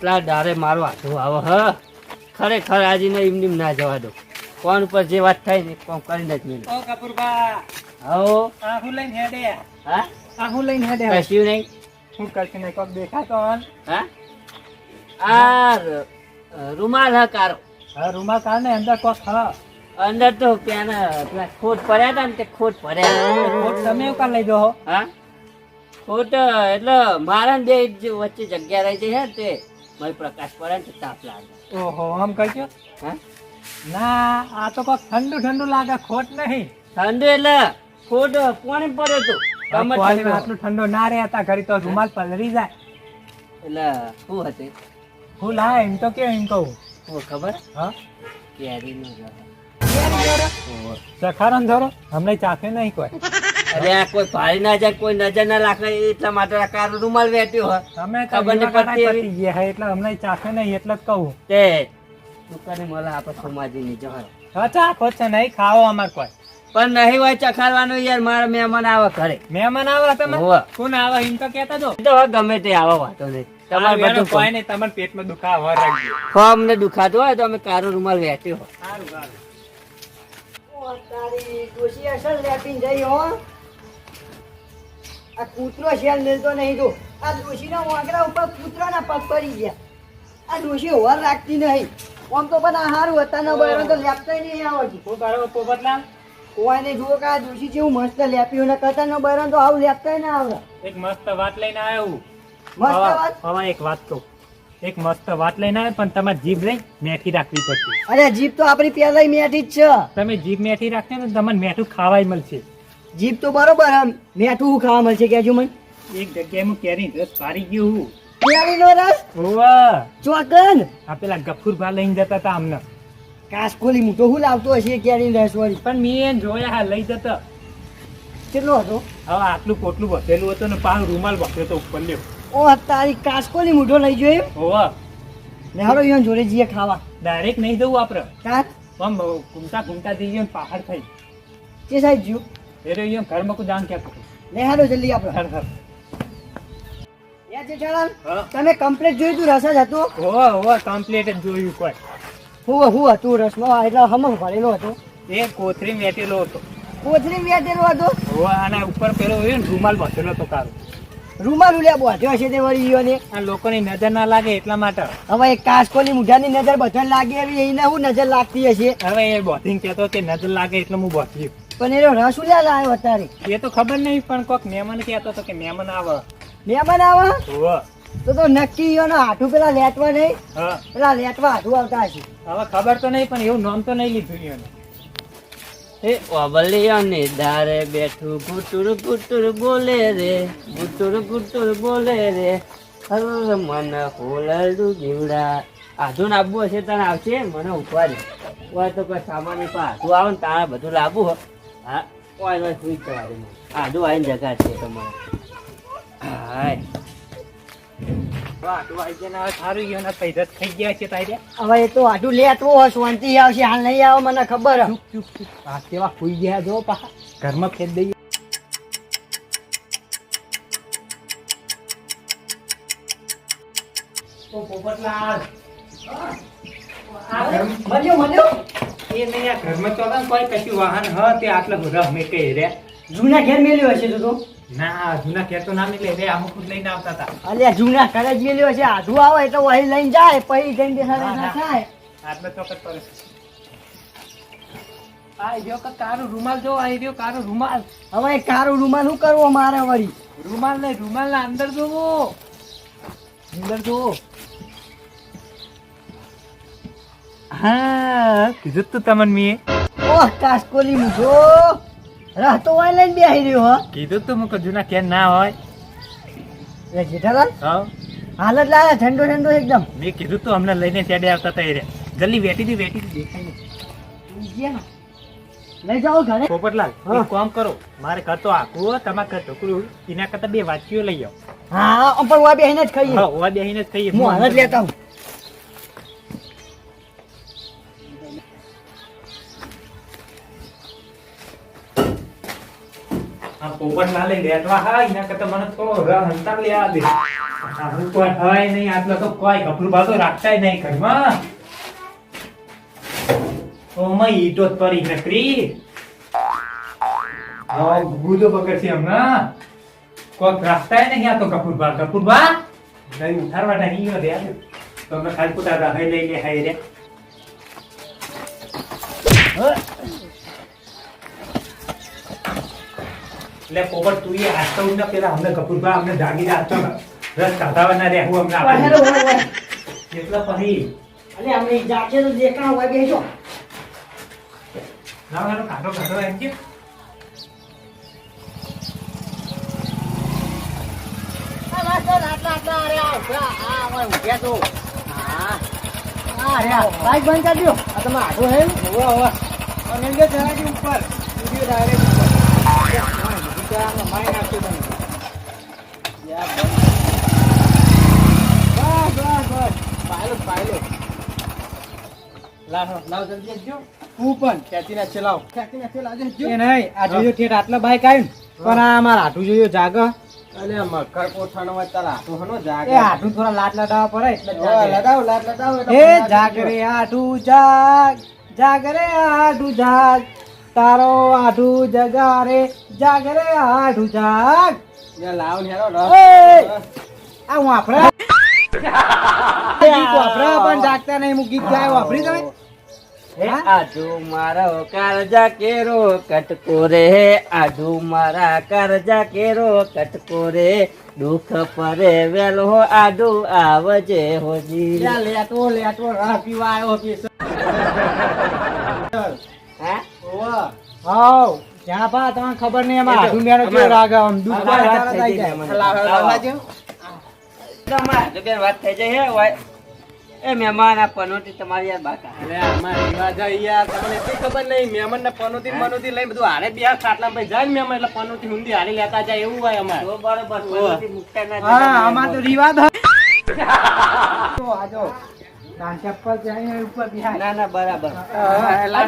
આટલા ડારે મારો હાથો આવો હ. ખરેખર આજીને ને એમ ના જવા દો. ફોન ઉપર જે વાત થાય ને કોમ કરીને જ મેં. ઓ કપૂરબા. હો આહુ લઈને હેડે. હા? આહુ લઈને હેડે. કશું નહીં. શું કરશું નહીં કોક દેખાતો હન. હા? આ રૂમાલ હ કારો. હા રૂમાલ કાર ને અંદર કોક હા. અંદર તો પેલા ખોટ પડ્યા હતા ને તે ખોટ પડ્યા. ખોટ તમે એવું કાલ લઈ દો હા? ખોટ એટલે મારા બે વચ્ચે જગ્યા રહી છે તે. મારી પ્રકાશ પડે ને તાપ લાગે. ઓહો આમ કરજો હા? ના આ તો કોઈ ઠંડુ ઠંડુ લાગે ખોટ નહીં. ઠંડુ એટલે ખોટ પાણી પડે તો. આટલું ઠંડો ના રહે હતા ઘડી તો રૂમાલ પલરી જાય. એટલે શું હતી હું લા એમ તો કે એમ કહું. ખબર? હા. સખારો ને ધરો હમણાં ચાખે નહીં કોઈ. અરે આ કોઈ ભારી ના જાય કોઈ નજર ના રાખે એટલા માટે આ કારો રૂમાલ વેટ્યો હોય. તમે ખબર નહીં પડતી ગયા હે એટલે અમને ચાખે નહીં એટલે જ કહું. તે દુકાને મળે આપણે સમાજી ની જહર. હા છે નહીં ખાવો અમાર કોઈ. પણ નહીં હોય ચખાડવાનું યાર મારા મહેમાન આવે ઘરે. મહેમાન આવે તમે. કોણ આવે એમ તો કહેતા જો તો ગમે તે આવો વાતો નહીં. તમારે તમારે બધું કોઈ નહીં તમારે પેટમાં દુખાવો રાખજો. ખો અમને દુખાતું હોય તો અમે કારો રૂમાલ હોય સારું સારું તારી ડોશી અસલ લેપીને જઈ હો. આ કૂતરો શેલ મિલતો નહીં તો આ ડોશીના વાંકડા ઉપર કૂતરાના પગ પડી ગયા. આ ડોશી હોર રાખતી નહીં. આમ તો પણ આહાર હારું હતા ને બરાબર તો લેપતાય નહીં આવડતી હું કરો પોપટલાલ કોઈ જુઓ કે આ ડોશી જેવું મસ્ત લેપ્યું ને કરતા ને બરાબર તો આવું લેપતાય ના આવડે. એક મસ્ત વાત લઈને આવ્યો હું. મસ્ત વાત? હવે એક વાત કહું. એક મસ્ત વાત લઈને આવે પણ તમારે જીભ લઈ મેઠી રાખવી પડશે. અરે જીભ તો આપણી પહેલા મેઠી જ છે. તમે જીભ મેઠી રાખશો ને તો તમને મેઠું ખાવાય મળશે. જીભ તો બરોબર આમ. મેઠું ખાવા મળશે કેજો મને. એક જગ્યાએ હું કેરી રસ પારી ગયો હું. કેરીનો રસ? હોવા. ચોકન? આ પેલા ગફુરભા લઈને જતા હતા અમને કાસકોલી મોટો હું લાવતો હશે કેરીનો રસ વાળી? પણ મેં એને જોયા હા લઈ જતા. કેટલો હતો? હવે આટલું પોટલું વધેલું હતું ને પાછું રૂમાલ વધ્યો તો ઉપર લ્યો. ઓ તારી કાસકોલી મૂઠો લઈ જોઈએ હોવા. ને હારો ઈવન જોડે જઈએ ખાવા. ડાયરેક્ટ નહીં દઉં આપણે. કાત આમ ઘૂમતા ઘૂમતા જઈએ ને પહાડ થઈ. કે સાહેબ જ્યું એ રહ્યું ઘરમાં કોઈ દાન ક્યાં કરું લે હાલો જલ્દી આપણે હર હર યા જેઠાલાલ તમે કમ્પ્લીટ જોયું તું રસ જ હતો? હોવા હોવા કમ્પ્લીટ જ જોયું કોઈ. હું હું હતું રસમાં? એટલે હમ ભરેલો હતો. એ કોથરી મેટેલો હતો. કોથરી મેટેલો હતો? હોવા આના ઉપર પેલો હોય ને રૂમાલ બાંધેલો હતો કારો રૂમાલ ઉલ્યા બોધ્યો હશે તે વળી ઈયોને. આ લોકોની નજર ના લાગે એટલા માટે. હવે એક કાસકોલી મુઠાની નજર બધા લાગે એવી એને હું નજર લાગતી હશે? હવે એ બોથિંગ કહેતો કે નજર લાગે એટલે હું બોધ્યું. પણ એનો રસ ઉલ્યા લાવ્યો અત્યારે એ તો ખબર નહીં પણ કોક મહેમાન કહેતો હતો કે મહેમાન આવે. મહેમાન આવે? તો તો નક્કી એનો હાથું પેલા લેટવા નહીં હા. પેલા લેટવા હાથું આવતા હશે. હવે ખબર તો નહીં પણ એવું નામ તો નહીં લીધું એને. એ ઓબલિયાને દારે બેઠું ગુટુર ગુટુર બોલે રે ગુટુર ગુટુર બોલે રે. હર મન હોલડું જીવડા. આધુન આપવું હશે તને આવશે? મને ઊભા દે હોય તો કોઈ સામાન આધું આવે ને તારે બધું લાવવું હોય હા. કોઈ હોય સુઈ જવા આધું આવીને જગા છે તમારે. હાય વાહ, તો આઈ ગયા ને હવે સારું ગયું ને પૈસા થઈ ગયા છે તારે. હવે એ તો હાથું લેટવું હોય શાંતિ આવશે હાલ નહીં આવે મને ખબર. ચૂપ ચૂપ ચૂપ. આ કેવા સુઈ ગયા જો પા. ઘરમાં ફેંક દઈએ. પોપટલાલ. આ મળ્યો મળ્યો. એ નહીં આ ઘરમાં ચોથા કોઈ કશું વાહન હ તે આટલા બધા અમે કઈ રે જૂના ઘેર મેલ્યો હશે તો તો? ના જૂના ખેર તો ના નીકળે રે અમુક લઈને આવતા હતા. અલ્યા જૂના ઘરે જ મેલ્યો હશે આધું આવે એટલે વહી લઈને જાય પછી જઈને બેસાડે ના હા. થાય. આટલા ચોકટ પર આ જો કારો રૂમાલ જો આ રહ્યો કારો રૂમાલ. હવે કારો રૂમાલ શું કરવો મારે વળી? રૂમાલ નહીં રૂમાલ ના અંદર જોવો. અંદર જોવો. હા કીધું તું તમને મેં. ઓહ કાસકોલી રહતો વહી લઈને બેસી રહ્યો હો. કીધું તું મુક જૂના કેન ના હોય. એ જેઠાલાલ હા. હાલત લાગે ઠંડો ઠંડો એકદમ. મેં કીધું તું અમને લઈને આવતા રે જલ્દી વેટી દી વેટી દી દેખાય નહીં. લઈ જાઓ ઘરે. પોપટલાલ એક કામ કરો. મારે ઘર તો આખું તમાર ઘર ઢોકળું એના કરતા બે વાટકીઓ લઈ આવો. હા પણ વાય બેહીને જ ખાઈએ. હા ઓવા બેહીને જ ખાઈએ. હું હાલત લેતા હું પોપટ હા કોઈ હોય નહીં હા આ તો કપૂરબા કપૂરબા નહીં ઉઠાડવા નહીં રે તો અમે ખાલી પોતા લઈ લે હાય રે એટલે પોપટ તું એ હાથતો ઉઠને પેલા અમને કપૂરબા અમને જાગી હાથતો રસ કાઢાવાના રે હું અમને ઓય, હેલો, આપે ઓય, ઓય. એટલે પછી અલે અમે જાગશે તો દેખાણ હોય બેજો ના હાલો કાઢો કાઢો એમ કે બાઈક બંધ કરી. આ તમે આઘો હે? એમ કે ઉપર. વીડિયો ઉપર. હા, બીજું તો આમાં મારી નાખ્યું તમે. યા બંધ. બસ, બસ, બસ. પાયલો, પાયલો. લાવો, લાવો, જલ્દી આપજો. હું પણ ખેંચીને ચલાવ ખેંચીને ચલાવજો, એ જો. નહીં આ જોયું ઠેઠ આટલા બાઈક આવ્યું ને, પણ આ મારા હાથું જોયું જાગ અલે મકર કોઠાનો હોય તારા હાથો હનો જાગે. એ હાથું થોડા લાટ લડાવવા પડે એટલે જ ઓય, જાગે. લગાવો, લાટ લગાવો એટલે એ પંજાબી જાગ જેવો. રે આઠું જાગ જાગરે આઠું જાગ તારો આઠું જગા રે જાગ. રે આઠું જાગ લાવ હેરો! આ ગીત વાપરા પણ જાગતા નહીં હું ગીત ગાય વાપરી તમે? હે મારો કારજા કેરો કટકો રે. આધુ મારા કારજા કેરો કટકો રે. દુઃખ પરે વેલો આડુ આવજે હોજી લેટો લેટો રહ પીવા આવ્યો પીસ. હા હાવ જ્યાં બા તમને ખબર નહીં એમાં હાથું મેનો કેવો રાગ આમ દુઃખ પર વાત થઈ થઈ જાય જાય. મને. લાવ, લાવ, લાવજો. તમારા હાથે બેન વાત થઈ જાય હે એ મહેમાન આ પનોતી તમારી યાર બાકા. અલે આમાં રિવાજ યાર, તમને એટલી ખબર નહીં મહેમાનને પનોતી ને બનોતી બધું હારે બે ખાટલા ભાઈ જાય ને મહેમાન એટલે પનોતી હુંડી હારી લેતા જાય એવું હોય અમારે. તો બરોબર પનોતી મુકતા ના હા આમાં તો રિવાજ જો આજો નાન ચપ્પલ જાય ઉપર બિહાર ના ના બરાબર.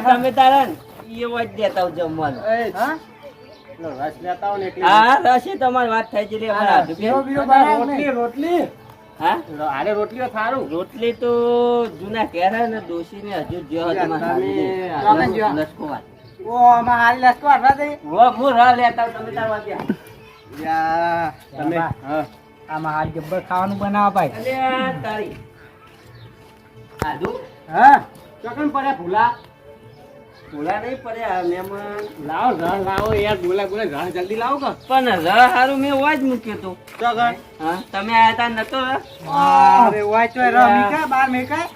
તમે તારા ને એ દેતા આવજો જમવાનું હા? રસ લેતા હોય ને એટલે. હા રસી તમારી વાત થઈ ગયેલી અમારા હાથે બેન. બીરો બીરો અને બનાવ રોટલી? રોટલી? હા? રોટલીઓ થારું. રોટલી તો જૂના કેરા ને દોશી ને હજુ. ઓ આમાં હાલ લસકો હટવા દે વો હું રા લેતા તમે તાર વાત યા. યા તમે હા. આમાં હારી ગબ્બર ખાવાનું બનાવવા ભાઈ. અલ્યા તારી. આદુ? હા. ચોકન પડ્યા ભૂલા. ભૂલા નહીં પડ્યા મહેમાન. લાવો ઘર લાવો યાર બોલા બોલા ઘર જલ્દી લાવો કે? પણ ર હારું મેં વાજ મૂક્યું તું. ચોકન હા તમે આયા તા નતો અરે વાય ચોય રહ બાર મેકાય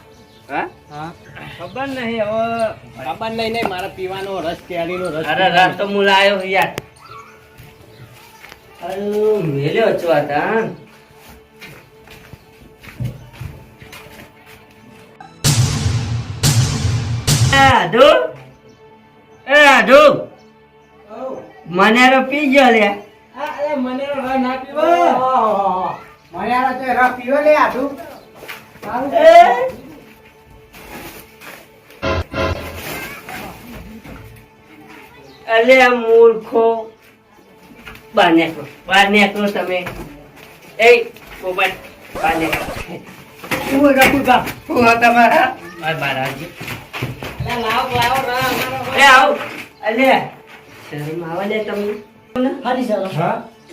હા? હા. ખબર નહીં હવે ખબર નહીં નહીં મારા પીવાનો રસ કેરીનો રસ અરે તો લાયો યાર. અરે મેલ્યો આ તાન એ મને તો પી ગયો લે. અરે મને રહ ના પીવો. મને આ ચોય રહ પીવો લે આધુ. એ? અલે મૂર્ખો. બહાર નીકળો બહાર નીકળો તમે. એ મોબાઈલ બહાર નીકળો. શું રખું કા હું હા તમારા? બહાર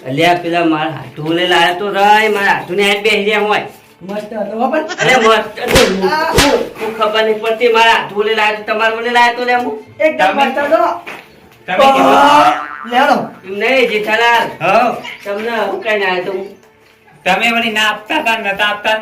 અલ્યા પેલા મારા હાથું લે લાયા તો રાય મારા હાથું ને બેસી રહ્યા હોય મસ્ત હતો અરે મસ્ત હું હું ખબર નહીં પડતી મારા હાથું લે લાયા તમારે મને લાયા તો લે હું એકદમ તમે- મસ્ત હતો તમે લેડો નહીં જેઠાલાલ હા તમને હું કઈ ના તો તમે વળી ના આપતા તા નતા આપતા?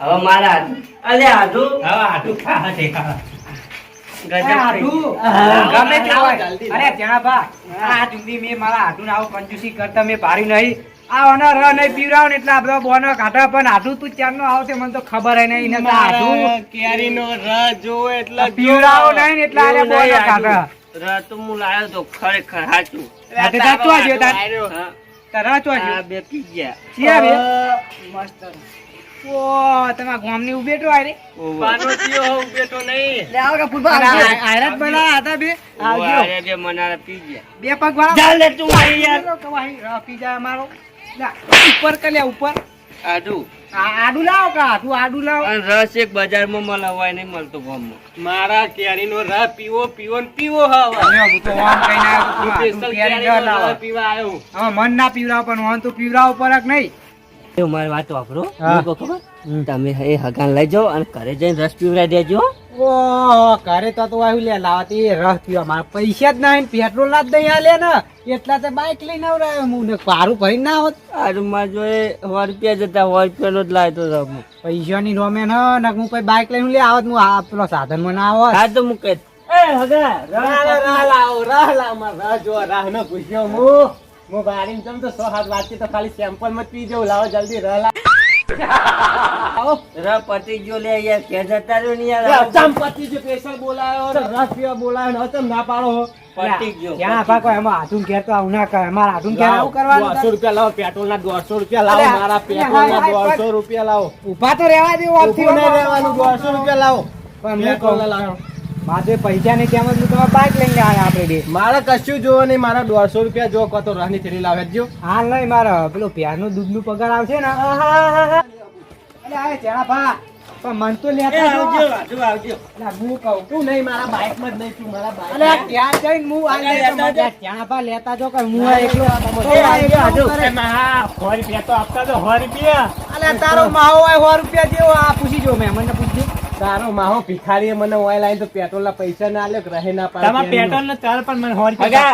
હવે મારા હાથ અલ્યા હાથું હવે હાથું ખા છે ખા ગજબ થઈ આઠું ગયું. ગમે તે લાવો, અરે ત્યાં બા. આ જુદી મેં મારા હાથું આવું કંજૂસી કરતા મેં ભારી નહીં. આ ઓનો ર નહીં પીવડાવ ને એટલે આ બોનો કાઢા. પણ હાથું તું ચારનો આવશે મને તો ખબર ય નહીં. ને હાથું કેરીનો રસ જોવો એટલે પીવડાવો નહીં ને એટલે આને બોનો કાઢા. ર તો હું લાયો તો ખરેખર હાચું. હાથે તાચું આજો તાર તારા ચો બે પી ગયા. ચિયા બે. મસ્ત. ઓ તમારા ગામની ઉભેટો આય રે પાનોતીઓ નહીં. લે આવો કપૂરભા આવજો. આયરત બનાવ્યા હતા બે. આવજો. અરે બે મનારા પી ગયા બે પગ વાળા. ચાલ લે તું આવી યાર. કવાહી રહ પી જાય અમારો. ઉપર કે ઉપર. આડું. આ લાવો કા આડું આડું લાવો. અને રસ એક બજારમાં મળવાય નહીં મળતો ગામમાં. મારા કેરીનો રસ પીવો પીવો ને પીવો હવે. હું તો ઓમ તો તું કેરી લાવો. પીવા આવ્યો. હવે મન ના પીવડાવ પણ હું તો પીવડાવ પરક નહીં. મારી વાત વાપરો. ખબર? તમે એ હગાન લઈ જાઓ અને ઘરે જઈને રસ પીવડાવી દેજો ઘરે તો તું આવ્યું લે લાવતી રસ પીવા. મારા પૈસા જ ના પેટ્રોલ ના જ નહીં આલે ને. એટલા તો બાઇક લઈને આવડાયો હું ને. પારું ભરી ના હોત. આરું માં જોડે સો રૂપિયા જતા સો રૂપિયાનો જ લાવતો તો પૈસા પૈસાની રોમે ન ને હું પછી બાઇક લઈને લે આવત હું આપણો સાધન મને ના આવત હા તો મૂકે. હગા રાહ લાવ રાહ લાવો, રાહ જો મારે રાહ ન પૂછ્યો હું. હું બારીમાં જમ તો સો હાથ વાંચી તો ખાલી સેમ્પલમાં પી જવું લાવો જલ્દી રહ લાવો. રસ પતી ગયો લે યાર કે જતા રહ્યો ને યાર? ચમ અચમપતિ જે special બોલાયો. ને રસ પીવા બોલાયો ને તમ ના પાડો. પતી ગયો ત્યાં આપા કોઈ એમાં હાથું ઘેર તો આવું ના કરે. અમારે હાથું ઘેર આવું કરવાનું 200 રૂપિયા લાવો પેટ્રોલ ના 200 રૂપિયા લાવો મારા પેટ્રોલ ના હાય, હાય, દોઢસો રૂપિયા લાવો. ઊભા તો રહેવા દેવું આપથી ઊભું રહેવાનું 200 રૂપિયા લાવો. પણ હું કોલ ના લાવો મારે પૈસા નહીં કેમ જ હું તમારે બાઇક લઈને આવ્યા આપણે બે. મારે કશું જોવો નહીં મારા દોઢસો રૂપિયા જો કહો તો રહની થેલી લાવે જો હા નહીં મારા પેલો પ્યારનું દૂધનું પગાર આવશે ને. અરે આ ચેડા ભા. પણ મન તો લેતા આવજો આવજો આવજો. હું કહું તું નહીં મારા બાઇકમાં જ નહીં તું મારા બાઇક અરે ત્યાં જઈને હું આ અલે, લેતો લેતા. જો. ચેણા ભા લેતા જો કે હું આ તો આપતા તો આવજો. રૂપિયા. અરે તારો માવો હોય સો રૂપિયા જેવો આ પૂછી જો મેં મને પૂછજો. તારો માહો ભિખારીએ મને ઓઇલ લાઈન તો પેટ્રોલ ના પૈસા ના આલ્યો રહે ના પાડે હગા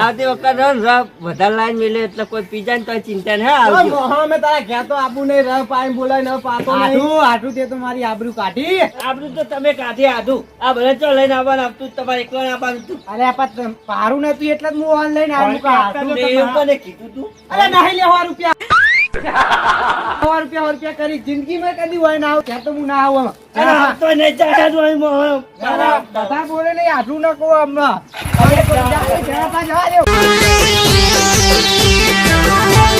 આવતી વખત રસ વધારે લાઈન મિલે એટલે કોઈ પીજા ને તો ચિંતા ને હા, મોહા મેં તારા ઘેર તો આબુ નહીં રહ પાઈ બોલાય ન પાતો નહીં. આટુ આટુ તે તો મારી આબરૂ કાઢી. આપણું તો તમે કાઢી આધું આ બધા ચો લઈને આવવાનું આપતું તમારે એકલા આવવાનું હતું અરે આપા પારું નતું એટલે જ હું ઓનલાઈન આવ્યું કા આટલું તો મને કીધું તું? અરે નહીં લેવા રૂપિયા. સો રૂપિયા રૂપિયા કરી જિંદગીમાં કદી હોય ના આવું. ત્યાં તો હું ના આવું આવતો નહીં જાય જ હોય બધા બોલે નહીં આટલું ના કહો હમણાં.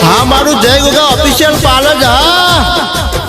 હા મારું જય ગોગા ઓફિશિયલ પાર્લર હા.